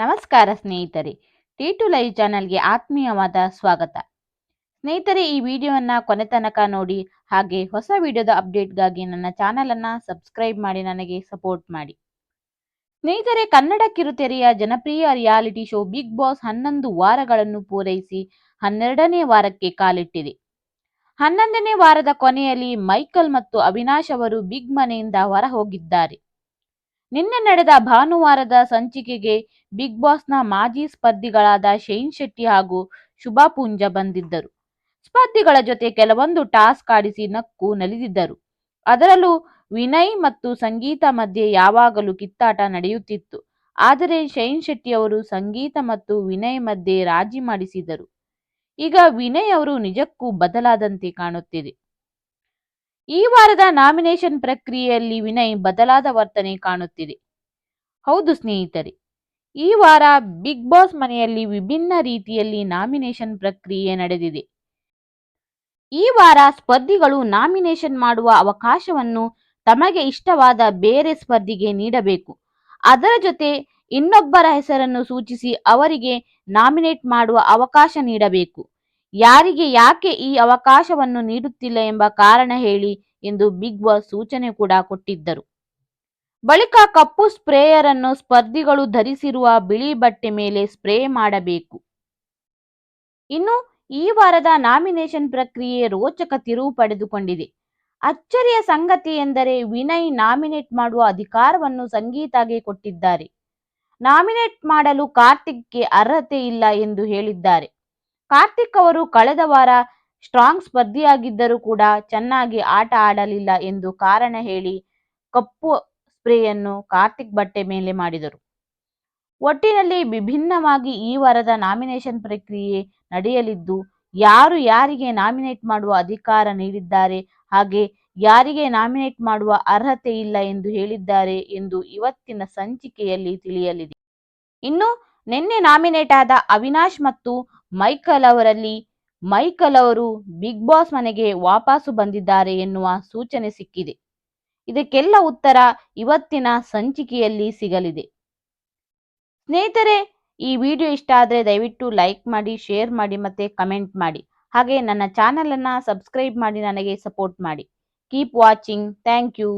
ನಮಸ್ಕಾರ ಸ್ನೇಹಿತರೆ T to live ಚಾನಲ್ಗೆ ಆತ್ಮೀಯವಾದ ಸ್ವಾಗತ. ಸ್ನೇಹಿತರೆ, ಈ ವಿಡಿಯೋವನ್ನು ಕೊನೆ ತನಕ ನೋಡಿ, ಹಾಗೆ ಹೊಸ ವಿಡಿಯೋದ ಅಪ್ಡೇಟ್ಗಾಗಿ ನನ್ನ ಚಾನಲನ್ನು ಸಬ್ಸ್ಕ್ರೈಬ್ ಮಾಡಿ, ನನಗೆ ಸಪೋರ್ಟ್ ಮಾಡಿ. ಸ್ನೇಹಿತರೆ, ಕನ್ನಡ ಕಿರುತೆರೆಯ ಜನಪ್ರಿಯ ರಿಯಾಲಿಟಿ ಶೋ ಬಿಗ್ ಬಾಸ್ ಹನ್ನೊಂದು ವಾರಗಳನ್ನು ಪೂರೈಸಿ ಹನ್ನೆರಡನೇ ವಾರಕ್ಕೆ ಕಾಲಿಟ್ಟಿದೆ. ಹನ್ನೊಂದನೇ ವಾರದ ಕೊನೆಯಲ್ಲಿ ಮೈಕಲ್ ಮತ್ತು ಅವಿನಾಶ್ ಅವರು ಬಿಗ್ ಮನೆಯಿಂದ ಹೊರ ಹೋಗಿದ್ದಾರೆ ನಿನ್ನೆ ನಡೆದ ಭಾನುವಾರದ ಸಂಚಿಕೆಗೆ ಬಿಗ್ ಬಾಸ್ನ ಮಾಜಿ ಸ್ಪರ್ಧಿಗಳಾದ ಶೈನ್ ಶೆಟ್ಟಿ ಹಾಗೂ ಶುಭಾ ಪೂಂಜ ಬಂದಿದ್ದರು. ಸ್ಪರ್ಧಿಗಳ ಜೊತೆ ಕೆಲವೊಂದು ಟಾಸ್ಕ್ ಆಡಿಸಿ ನಕ್ಕು ನಲಿದಿದ್ದರು. ಅದರಲ್ಲೂ ವಿನಯ್ ಮತ್ತು ಸಂಗೀತ ಮಧ್ಯೆ ಯಾವಾಗಲೂ ಕಿತ್ತಾಟ ನಡೆಯುತ್ತಿತ್ತು. ಆದರೆ ಶೈನ್ ಶೆಟ್ಟಿ ಅವರು ಸಂಗೀತ ಮತ್ತು ವಿನಯ್ ಮಧ್ಯೆ ರಾಜಿ ಮಾಡಿಸಿದರು. ಈಗ ವಿನಯ್ ಅವರು ನಿಜಕ್ಕೂ ಬದಲಾದಂತೆ ಕಾಣುತ್ತಿದೆ. ಈ ವಾರದ ನಾಮಿನೇಷನ್ ಪ್ರಕ್ರಿಯೆಯಲ್ಲಿ ವಿನಯ್ ಬದಲಾದ ವರ್ತನೆ ಕಾಣುತ್ತಿದೆ. ಹೌದು ಸ್ನೇಹಿತರೆ, ಈ ವಾರ ಬಿಗ್ ಬಾಸ್ ಮನೆಯಲ್ಲಿ ವಿಭಿನ್ನ ರೀತಿಯಲ್ಲಿ ನಾಮಿನೇಷನ್ ಪ್ರಕ್ರಿಯೆ ನಡೆದಿದೆ. ಈ ವಾರ ಸ್ಪರ್ಧಿಗಳು ನಾಮಿನೇಷನ್ ಮಾಡುವ ಅವಕಾಶವನ್ನು ತಮಗೆ ಇಷ್ಟವಾದ ಬೇರೆ ಸ್ಪರ್ಧಿಗೆ ನೀಡಬೇಕು. ಅದರ ಜೊತೆ ಇನ್ನೊಬ್ಬರ ಹೆಸರನ್ನು ಸೂಚಿಸಿ ಅವರಿಗೆ ನಾಮಿನೇಟ್ ಮಾಡುವ ಅವಕಾಶ ನೀಡಬೇಕು. ಯಾರಿಗೆ ಯಾಕೆ ಈ ಅವಕಾಶವನ್ನು ನೀಡುತ್ತಿಲ್ಲ ಎಂಬ ಕಾರಣ ಹೇಳಿ ಎಂದು ಬಿಗ್ ಬಾಸ್ ಸೂಚನೆ ಕೂಡ ಕೊಟ್ಟಿದ್ದರು. ಬಳಿಕ ಕಪ್ಪು ಸ್ಪ್ರೇಯರ್ ಅನ್ನು ಸ್ಪರ್ಧಿಗಳು ಧರಿಸಿರುವ ಬಿಳಿ ಬಟ್ಟೆ ಮೇಲೆ ಸ್ಪ್ರೇ ಮಾಡಬೇಕು. ಇನ್ನು ಈ ವಾರದ ನಾಮಿನೇಷನ್ ಪ್ರಕ್ರಿಯೆ ರೋಚಕ ತಿರುವು ಪಡೆದುಕೊಂಡಿದೆ. ಅಚ್ಚರಿಯ ಸಂಗತಿ ಎಂದರೆ ವಿನಯ್ ನಾಮಿನೇಟ್ ಮಾಡುವ ಅಧಿಕಾರವನ್ನು ಸಂಗೀತಾಗೆ ಕೊಟ್ಟಿದ್ದಾರೆ. ನಾಮಿನೇಟ್ ಮಾಡಲು ಕಾರ್ತಿಕ್ಗೆ ಅರ್ಹತೆ ಇಲ್ಲ ಎಂದು ಹೇಳಿದ್ದಾರೆ. ಕಾರ್ತಿಕ್ ಅವರು ಕಳೆದ ವಾರ ಸ್ಟ್ರಾಂಗ್ ಸ್ಪರ್ಧಿಯಾಗಿದ್ದರೂ ಕೂಡ ಚೆನ್ನಾಗಿ ಆಟ ಆಡಲಿಲ್ಲ ಎಂದು ಕಾರಣ ಹೇಳಿ ಕಪ್ಪು ಸ್ಪ್ರೇಯನ್ನು ಕಾರ್ತಿಕ್ ಬಟ್ಟೆ ಮೇಲೆ ಮಾಡಿದರು. ಒಟ್ಟಿನಲ್ಲಿ ವಿಭಿನ್ನವಾಗಿ ಈ ವಾರದ ನಾಮಿನೇಷನ್ ಪ್ರಕ್ರಿಯೆ ನಡೆಯಲಿದ್ದು, ಯಾರು ಯಾರಿಗೆ ನಾಮಿನೇಟ್ ಮಾಡುವ ಅಧಿಕಾರ ನೀಡಿದ್ದಾರೆ ಹಾಗೆ ಯಾರಿಗೆ ನಾಮಿನೇಟ್ ಮಾಡುವ ಅರ್ಹತೆ ಇಲ್ಲ ಎಂದು ಹೇಳಿದ್ದಾರೆ ಎಂದು ಇವತ್ತಿನ ಸಂಚಿಕೆಯಲ್ಲಿ ತಿಳಿಯಲಿದೆ. ಇನ್ನು ನಿನ್ನೆ ನಾಮಿನೇಟ್ ಆದ ಅವಿನಾಶ್ ಮತ್ತು ಮೈಕಲ್ ಅವರಲ್ಲಿ ಮೈಕಲ್ ಅವರು ಬಿಗ್ ಬಾಸ್ ಮನೆಗೆ ವಾಪಸು ಬಂದಿದ್ದಾರೆ ಎನ್ನುವ ಸೂಚನೆ ಸಿಕ್ಕಿದೆ. ಇದಕ್ಕೆಲ್ಲ ಉತ್ತರ ಇವತ್ತಿನ ಸಂಚಿಕೆಯಲ್ಲಿ ಸಿಗಲಿದೆ. ಸ್ನೇಹಿತರೆ, ಈ ವಿಡಿಯೋ ಇಷ್ಟ ಆದರೆ ದಯವಿಟ್ಟು ಲೈಕ್ ಮಾಡಿ, ಶೇರ್ ಮಾಡಿ ಮತ್ತೆ ಕಮೆಂಟ್ ಮಾಡಿ. ಹಾಗೆ ನನ್ನ ಚಾನಲನ್ನು ಸಬ್ಸ್ಕ್ರೈಬ್ ಮಾಡಿ, ನನಗೆ ಸಪೋರ್ಟ್ ಮಾಡಿ. Keep watching. Thank you.